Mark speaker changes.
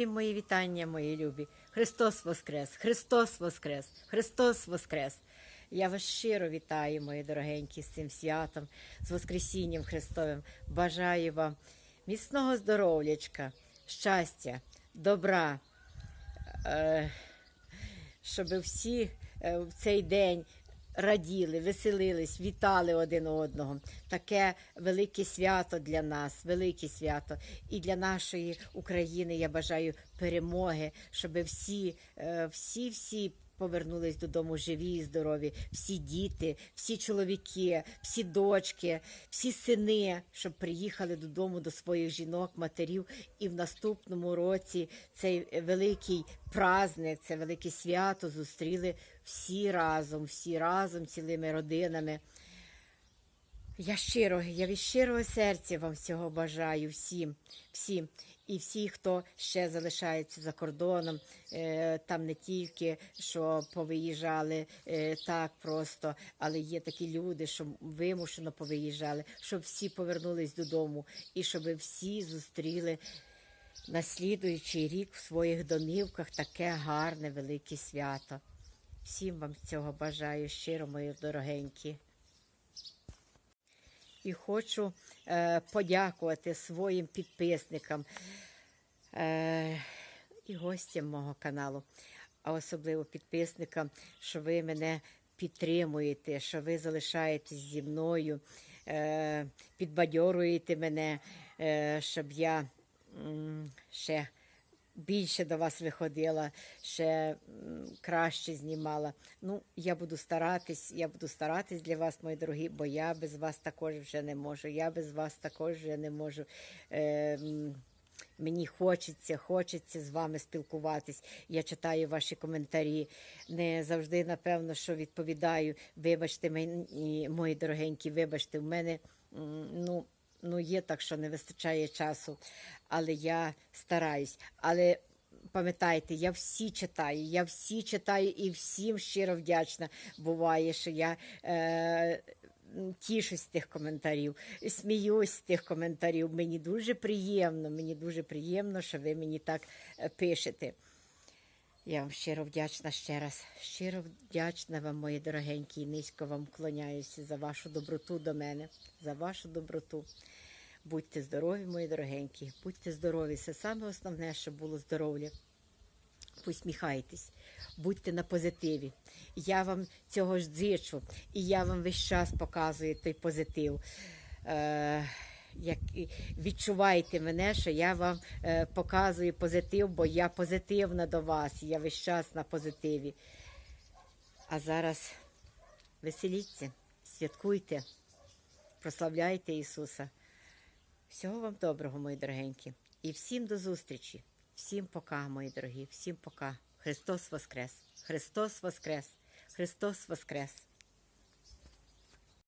Speaker 1: Всім мої вітання, мої любі. Христос Воскрес! Христос Воскрес! Христос Воскрес! Я вас щиро вітаю, мої дорогенькі, з цим святом, з Воскресінням Христовим. Бажаю вам міцного здоров'ячка, щастя, добра, е, щоб всі е, в цей день раділи, веселились, вітали один одного. Таке велике свято для нас, велике свято. І для нашої України я бажаю перемоги, щоб всі, е, всі, всі. Повернулись додому живі і здорові, всі діти, всі чоловіки, всі дочки, всі сини, щоб приїхали додому до своїх жінок, матерів, і в наступному році цей великий праздник, це велике свято зустріли всі разом, всі разом, цілими родинами. Я щиро, я від щирого серця вам всього бажаю всім, всім. І всі, хто ще залишається за кордоном, е, там не тільки що повиїжджали е, так просто, але є такі люди, що вимушено повиїжджали, щоб всі повернулись додому і щоб всі зустріли на слідуючий рік в своїх домівках таке гарне велике свято. Всім вам цього бажаю щиро, мої дорогенькі. І хочу е, подякувати своїм підписникам е, і гостям мого каналу, а особливо підписникам, що ви мене підтримуєте, що ви залишаєтесь зі мною, е, підбадьоруєте мене, е, щоб я м, ще більше до вас виходила, ще краще знімала. Ну, я буду старатись, я буду старатись для вас, мої дорогі, бо я без вас також вже не можу. Я без вас також вже не можу. Е, Мені хочеться, хочеться з вами спілкуватись. Я читаю ваші коментарі. Не завжди, напевно, що відповідаю. Вибачте мені, мої дорогенькі, вибачте, в мене ну, ну є так, що не вистачає часу, але я стараюсь. Але пам'ятайте, я всі читаю, я всі читаю і всім щиро вдячна. Буває, що я. Е, Тішусь з тих коментарів, сміюсь з тих коментарів. Мені дуже приємно, мені дуже приємно, що ви мені так е, пишете. Я вам щиро вдячна ще раз. Щиро вдячна вам, мої дорогенькі, і низько вам вклоняюся за вашу доброту до мене, за вашу доброту. Будьте здорові, мої дорогенькі, будьте здорові. Це саме основне, щоб було здоров'я. Посміхайтесь, будьте на позитиві. Я вам цього ж зичу, і я вам весь час показую той позитив. Е, як, відчувайте мене, що я вам е, показую позитив, бо я позитивна до вас, я весь час на позитиві. А зараз веселіться, святкуйте, прославляйте Ісуса. Всього вам доброго, мої дорогенькі. І всім до зустрічі. Всім пока, мої дорогі, всім пока. Христос Воскрес! Христос Воскрес! Христос Воскрес!